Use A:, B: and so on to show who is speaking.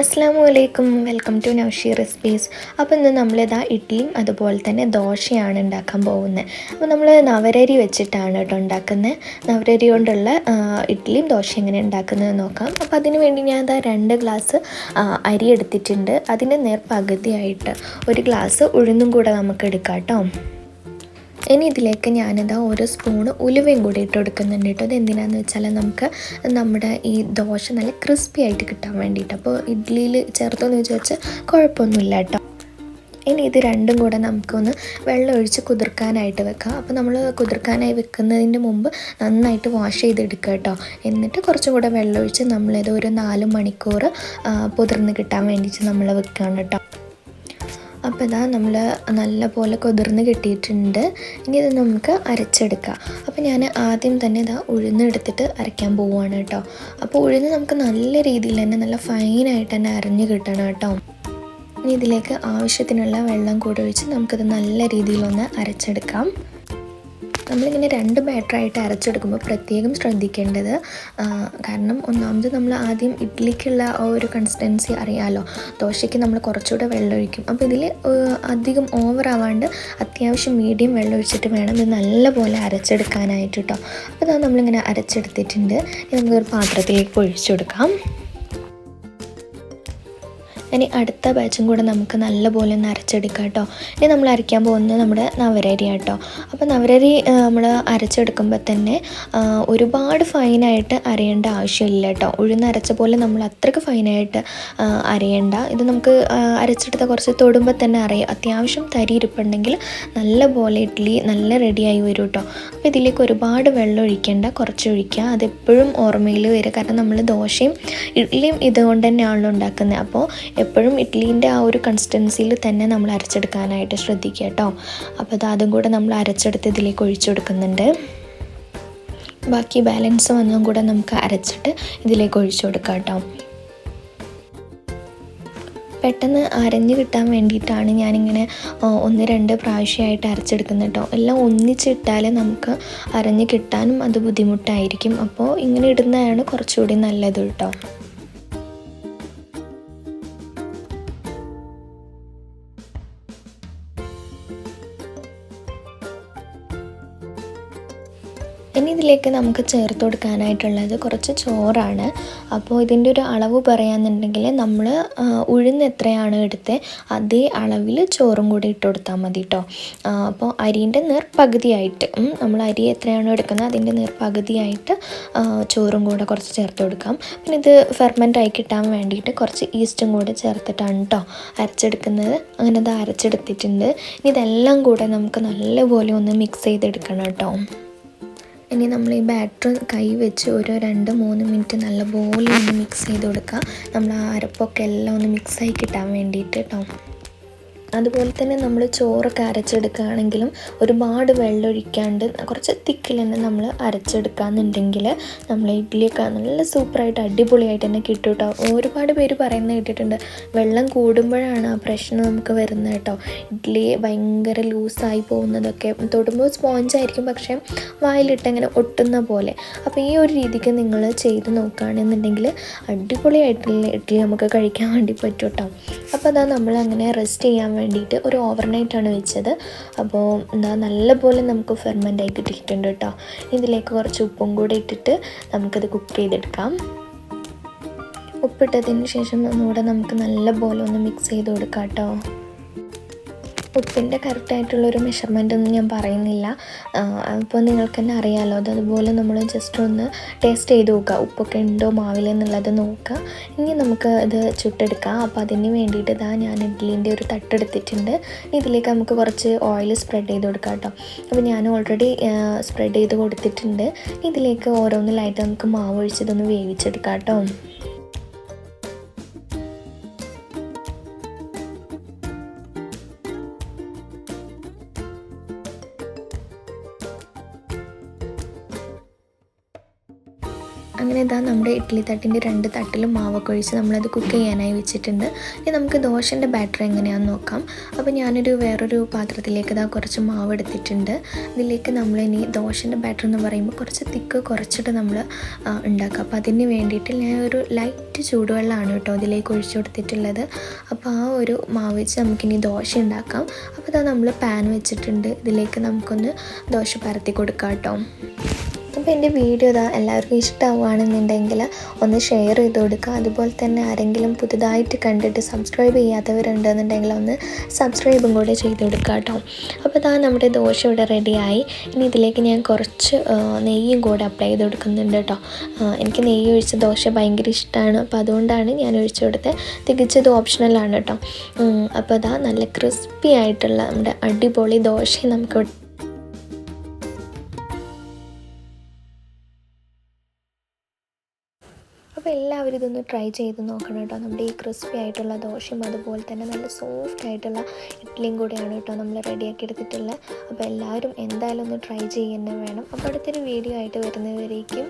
A: അസ്സാം വലൈക്കും welcome to Naushi recipes. അപ്പോൾ ഇന്ന് നമ്മളിതാ ഇഡ്ഡലിയും അതുപോലെ തന്നെ ദോശയാണ് ഉണ്ടാക്കാൻ പോകുന്നത്. അപ്പോൾ നമ്മൾ നവരരി വെച്ചിട്ടാണ് കേട്ടോ ഉണ്ടാക്കുന്നത്. നവരരി കൊണ്ടുള്ള ഇഡ്ഡലിയും ദോശ എങ്ങനെ ഉണ്ടാക്കുന്നത് നോക്കാം. അപ്പോൾ അതിന് വേണ്ടി ഞാൻ ഇതാ രണ്ട് ഗ്ലാസ് അരി എടുത്തിട്ടുണ്ട്. അതിന്റെ നേർ പകുതിയായിട്ട് ഒരു ഗ്ലാസ് ഉഴുന്നും കൂടെ നമുക്ക് എടുക്കാം കേട്ടോ. ഇനി ഇതിലേക്ക് ഞാനിതാ ഒരു സ്പൂണ് ഉലുവയും കൂടി ഇട്ട് കൊടുക്കുന്നുണ്ട് കേട്ടോ. അത് എന്തിനാന്ന് വെച്ചാൽ നമുക്ക് നമ്മുടെ ഈ ദോശ നല്ല ക്രിസ്പി ആയിട്ട് കിട്ടാൻ വേണ്ടിയിട്ട്. അപ്പോൾ ഇഡ്ഡലിയിൽ ചേർത്തെന്ന് വിചാരിച്ച് കുഴപ്പമൊന്നുമില്ല കേട്ടോ. ഇനി ഇത് രണ്ടും കൂടെ നമുക്കൊന്ന് വെള്ളം ഒഴിച്ച് കുതിർക്കാനായിട്ട് വെക്കാം. അപ്പോൾ നമ്മൾ കുതിർക്കാനായി വെക്കുന്നതിന് മുമ്പ് നന്നായിട്ട് വാഷ് ചെയ്തെടുക്കുക കേട്ടോ. എന്നിട്ട് കുറച്ചും കൂടെ വെള്ളം ഒഴിച്ച് നമ്മളിത് ഒരു നാല് മണിക്കൂർ പുതിർന്ന് കിട്ടാൻ വേണ്ടിയിട്ട് നമ്മൾ വെക്കുകയാണ് കേട്ടോ. അപ്പോൾ ഇതാ നമ്മൾ നല്ല പോലെ കുതിർന്ന് കിട്ടിയിട്ടുണ്ട്. ഇനി ഇത് നമുക്ക് അരച്ചെടുക്കാം. അപ്പോൾ ഞാൻ ആദ്യം തന്നെ ഇതാ ഉഴുന്നെടുത്തിട്ട് അരയ്ക്കാൻ പോവുകയാണ് കേട്ടോ. അപ്പോൾ ഉഴുന്ന് നമുക്ക് നല്ല രീതിയിൽ തന്നെ നല്ല ഫൈനായിട്ട് തന്നെ അരഞ്ഞ് കിട്ടണം കേട്ടോ. ഇനി ഇതിലേക്ക് ആവശ്യത്തിനുള്ള വെള്ളം കൂടെ ഒഴിച്ച് നമുക്കിത് നല്ല രീതിയിലൊന്ന് അരച്ചെടുക്കാം. നമ്മളിങ്ങനെ രണ്ട് ബാറ്ററായിട്ട് അരച്ചെടുക്കുമ്പോൾ പ്രത്യേകം ശ്രദ്ധിക്കേണ്ടത് കാരണം ഒന്നാമത് നമ്മൾ ആദ്യം ഇഡ്ഡലിക്കുള്ള ആ ഒരു കൺസിസ്റ്റൻസി അറിയാമല്ലോ ദോശയ്ക്ക് നമ്മൾ കുറച്ചുകൂടെ വെള്ളം ഒഴിക്കും. അപ്പോൾ ഇതിൽ അധികം ഓവർ ആവാണ്ട് അത്യാവശ്യം മീഡിയം വെള്ളം ഒഴിച്ചിട്ട് വേണം ഇത് നല്ലപോലെ അരച്ചെടുക്കാനായിട്ട് കേട്ടോ അപ്പോൾ അത് നമ്മളിങ്ങനെ അരച്ചെടുത്തിട്ടുണ്ട്. നമുക്കൊരു പാത്രത്തിലേക്ക് ഒഴിച്ചു കൊടുക്കാം. ഇനി അടുത്ത ബാച്ചും കൂടെ നമുക്ക് നല്ലപോലെ ഒന്ന് അരച്ചെടുക്കാം കേട്ടോ. ഇനി നമ്മൾ അരയ്ക്കാൻ പോകുന്നത് നമ്മുടെ നവരരി കേട്ടോ അപ്പോൾ നവരരി നമ്മൾ അരച്ചെടുക്കുമ്പോൾ തന്നെ ഒരുപാട് ഫൈനായിട്ട് അരയേണ്ട ആവശ്യമില്ല കേട്ടോ. ഉഴുന്ന് അരച്ച പോലെ നമ്മൾ അത്രയ്ക്ക് ഫൈനായിട്ട് അരയേണ്ട. ഇത് നമുക്ക് അരച്ചെടുത്ത കുറച്ച് തൊടുമ്പോൾ തന്നെ അറിയാം അത്യാവശ്യം തരി ഇരിപ്പുണ്ടെങ്കിൽ നല്ല പോലെ ഇഡ്ഡലി നല്ല റെഡിയായി വരും കേട്ടോ. അപ്പോൾ ഇതിലേക്ക് ഒരുപാട് വെള്ളം ഒഴിക്കേണ്ട കുറച്ച് ഒഴിക്കുക. അതെപ്പോഴും ഓർമ്മയിൽ വരിക. കാരണം നമ്മൾ ദോശയും ഇഡ്ഡലിയും ഇതുകൊണ്ട് തന്നെയാണല്ലോ ഉണ്ടാക്കുന്നത്. അപ്പോൾ എപ്പോഴും ഇഡ്ഡലീന്റെ ആ ഒരു കൺസിസ്റ്റൻസിയിൽ തന്നെ നമ്മൾ അരച്ചെടുക്കാനായിട്ട് ശ്രദ്ധിക്കുക കേട്ടോ. അപ്പോൾ അത് അതും കൂടെ നമ്മൾ അരച്ചെടുത്ത് ഇതിലേക്ക് ഒഴിച്ചു കൊടുക്കുന്നുണ്ട്. ബാക്കി ബാലൻസ് വന്നതും കൂടെ നമുക്ക് അരച്ചിട്ട് ഇതിലേക്ക് ഒഴിച്ചു കൊടുക്കാം കേട്ടോ. പെട്ടെന്ന് അരഞ്ഞു കിട്ടാൻ വേണ്ടിയിട്ടാണ് ഞാനിങ്ങനെ ഒന്ന് രണ്ട് പ്രാവശ്യമായിട്ട് അരച്ചെടുക്കുന്നത് കേട്ടോ. എല്ലാം ഒന്നിച്ചിട്ടാൽ നമുക്ക് അരഞ്ഞു കിട്ടാനും അത് ബുദ്ധിമുട്ടായിരിക്കും. അപ്പോൾ ഇങ്ങനെ ഇടുന്നതാണ് കുറച്ചുകൂടി നല്ലത് കേട്ടോ. ഇനി ഇതിലേക്ക് നമുക്ക് ചേർത്ത് കൊടുക്കാനായിട്ടുള്ളത് കുറച്ച് ചോറാണ്. അപ്പോൾ ഇതിന്റെ ഒരു അളവ് പറയാന്നുണ്ടെങ്കിൽ നമ്മൾ ഉഴുന്ന് എത്രയാണ് എടുത്തത് അതേ അളവിൽ ചോറും കൂടി ഇട്ട് കൊടുത്താൽ മതി കേട്ടോ അപ്പോൾ അരിന്റെ നേർ പകുതിയായിട്ട് നമ്മൾ അരി എത്രയാണോ എടുക്കുന്നത് അതിന്റെ നേർ പകുതിയായിട്ട് ചോറും കൂടെ കുറച്ച് ചേർത്ത് കൊടുക്കാം. പിന്നെ ഇത് ഫെർമെന്റ് ആയി കിട്ടാൻ വേണ്ടിയിട്ട് കുറച്ച് ഈസ്റ്റും കൂടെ ചേർത്തിട്ടാണ് കേട്ടോ അരച്ചെടുക്കുന്നത്. അങ്ങനെ അത് അരച്ചെടുത്തിട്ടുണ്ട്. ഇനി ഇതെല്ലാം കൂടെ നമുക്ക് നല്ലപോലെ ഒന്ന് മിക്സ് ചെയ്തെടുക്കണം കേട്ടോ ഇനി നമ്മൾ ഈ ബാറ്റർ കൈ വെച്ച് ഒരു രണ്ട് മൂന്ന് മിനിറ്റ് നല്ലപോലെ ഒന്ന് മിക്സ് ചെയ്ത് കൊടുക്കുക. നമ്മൾ ആ അരപ്പൊക്കെ എല്ലാം ഒന്ന് മിക്സ് ആയി കിട്ടാൻ വേണ്ടിയിട്ട് കേട്ടോ അതുപോലെ തന്നെ നമ്മൾ ചോറൊക്കെ അരച്ചെടുക്കുകയാണെങ്കിലും ഒരുപാട് വെള്ളം ഒഴിക്കാണ്ട് കുറച്ച് തിക്കിൽ തന്നെ നമ്മൾ അരച്ചെടുക്കുകയെന്നുണ്ടെങ്കിൽ നമ്മൾ ഇഡ്ഡലിയൊക്കെ നല്ല സൂപ്പറായിട്ട് അടിപൊളിയായിട്ട് തന്നെ കിട്ടും കേട്ടോ ഒരുപാട് പേര് പറയുന്നത് കേട്ടിട്ടുണ്ട് വെള്ളം കൂടുമ്പോഴാണ് ആ പ്രശ്നം നമുക്ക് വരുന്നത് കേട്ടോ. ഇഡ്ഡലി ഭയങ്കര ലൂസായി പോകുന്നതൊക്കെ തൊടുമ്പോൾ സ്പോഞ്ച് ആയിരിക്കും പക്ഷേ വായിലിട്ട് ഇങ്ങനെ ഒട്ടുന്ന പോലെ. അപ്പോൾ ഈ ഒരു രീതിക്ക് നിങ്ങൾ ചെയ്ത് നോക്കുകയാണെന്നുണ്ടെങ്കിൽ അടിപൊളിയായിട്ടുള്ള ഇഡ്ഡലി നമുക്ക് കഴിക്കാൻ വേണ്ടി പറ്റും കേട്ടോ അപ്പോൾ അതാ നമ്മൾ അങ്ങനെ റെസ്റ്റ് ചെയ്യാൻ വേണ്ടിയിട്ട് ഒരു ഓവർനൈറ്റാണ് വെച്ചത്. അപ്പോൾ എന്താ നല്ലപോലെ നമുക്ക് ഫെർമെന്റ് ആയി കിട്ടിയിട്ടുണ്ട് കേട്ടോ ഇതിലേക്ക് കുറച്ച് ഉപ്പും കൂടെ ഇട്ടിട്ട് നമുക്കത് കുക്ക് ചെയ്തെടുക്കാം. ഉപ്പിട്ടതിന് ശേഷം ഒന്നുകൂടെ നമുക്ക് നല്ലപോലെ ഒന്ന് മിക്സ് ചെയ്ത് കൊടുക്കാം കേട്ടോ ഉപ്പിന്റെ കറക്റ്റായിട്ടുള്ളൊരു മെഷർമെന്റ് ഒന്നും ഞാൻ പറയുന്നില്ല. അപ്പോൾ നിങ്ങൾക്ക് തന്നെ അറിയാമല്ലോ അത് അതുപോലെ നമ്മൾ ജസ്റ്റ് ഒന്ന് ടേസ്റ്റ് ചെയ്ത് നോക്കുക. ഉപ്പൊക്കെ ഉണ്ടോ മാവിൽ എന്നുള്ളത് നോക്കുക. ഇനി നമുക്ക് ഇത് ചുട്ടെടുക്കാം. അപ്പോൾ അതിന് വേണ്ടിയിട്ട് ഇതാ ഞാൻ ഇഡ്ഡലിന്റെ ഒരു തട്ടെടുത്തിട്ടുണ്ട് ഇതിലേക്ക് നമുക്ക് കുറച്ച് ഓയിൽ സ്പ്രെഡ് ചെയ്ത് കൊടുക്കാം കേട്ടോ. അപ്പോൾ ഞാൻ ഓൾറെഡി സ്പ്രെഡ് ചെയ്ത് കൊടുത്തിട്ടുണ്ട്. ഇതിലേക്ക് ഓരോന്നിലായിട്ട് നമുക്ക് മാവ് ഒഴിച്ചതൊന്ന് വേവിച്ചെടുക്കാം കേട്ടോ. അങ്ങനെ ഇതാ നമ്മുടെ ഇഡ്ഡലി തട്ടിന്റെ രണ്ട് തട്ടിലും മാവൊക്കെ ഒഴിച്ച് നമ്മളത് കുക്ക് ചെയ്യാനായി വെച്ചിട്ടുണ്ട്. ഇനി നമുക്ക് ദോശന്റെ ബാറ്റർ എങ്ങനെയാണെന്ന് നോക്കാം. അപ്പോൾ ഞാനൊരു വേറൊരു പാത്രത്തിലേക്ക് ഇതാ കുറച്ച് മാവ് എടുത്തിട്ടുണ്ട് ഇതിലേക്ക് നമ്മൾ ഇനി ദോശന്റെ ബാറ്റർ എന്ന് പറയുമ്പോൾ കുറച്ച് തിക്ക് കുറച്ചിട്ട് നമ്മൾ ഉണ്ടാക്കുക അപ്പോൾ അതിന് വേണ്ടിയിട്ട് ഞാൻ ഒരു ലൈറ്റ് ചൂടുവെള്ളമാണ് കേട്ടോ അതിലേക്ക് ഒഴിച്ചു കൊടുത്തിട്ടുള്ളത്. അപ്പോൾ ആ ഒരു മാവ് വെച്ച് നമുക്കിനി ദോശ ഉണ്ടാക്കാം. അപ്പോൾ ഇതാ നമ്മൾ പാൻ വെച്ചിട്ടുണ്ട്. ഇതിലേക്ക് നമുക്കൊന്ന് ദോശ പരത്തി കൊടുക്കാം കേട്ടോ. അപ്പോൾ എന്റെ വീഡിയോ ഇതാ എല്ലാവർക്കും ഇഷ്ടമാവുകയാണെന്നുണ്ടെങ്കിൽ ഒന്ന് ഷെയർ ചെയ്ത് കൊടുക്കുക. അതുപോലെ തന്നെ ആരെങ്കിലും പുതുതായിട്ട് കണ്ടിട്ട് സബ്സ്ക്രൈബ് ചെയ്യാത്തവരുണ്ടെന്നുണ്ടെങ്കിൽ ഒന്ന് സബ്സ്ക്രൈബും കൂടെ ചെയ്ത് കൊടുക്കുക കേട്ടോ. അപ്പോൾ ഇതാ നമ്മുടെ ദോശ ഇവിടെ റെഡിയായി ഇനി ഇതിലേക്ക് ഞാൻ കുറച്ച് നെയ്യും കൂടെ അപ്ലൈ ചെയ്ത് കൊടുക്കുന്നുണ്ട് കേട്ടോ. എനിക്ക് നെയ്യ് ഒഴിച്ച ദോശ ഭയങ്കര ഇഷ്ടമാണ് അപ്പോൾ അതുകൊണ്ടാണ് ഞാൻ ഒഴിച്ചു കൊടുത്തത്. തികച്ചത് ഓപ്ഷണലാണ് കേട്ടോ. അപ്പോൾ ഇതാ നല്ല ക്രിസ്പി ആയിട്ടുള്ള നമ്മുടെ അടിപൊളി ദോശ നമുക്ക് എല്ലാവരും ഇതൊന്ന് ട്രൈ ചെയ്ത് നോക്കണം കേട്ടോ. നമ്മുടെ ഈ ക്രിസ്പി ആയിട്ടുള്ള ദോശയും അതുപോലെ തന്നെ നല്ല സോഫ്റ്റ് ആയിട്ടുള്ള ഇഡ്ഡലിയും കൂടെയാണ് കേട്ടോ നമ്മൾ റെഡിയാക്കി എടുത്തിട്ടുള്ളത്. അപ്പോൾ എല്ലാവരും എന്തായാലും ഒന്ന് ട്രൈ ചെയ്യുന്നത് വേണം. അപ്പോൾ അടുത്തൊരു വീഡിയോ ആയിട്ട് വരുന്നവരേക്കും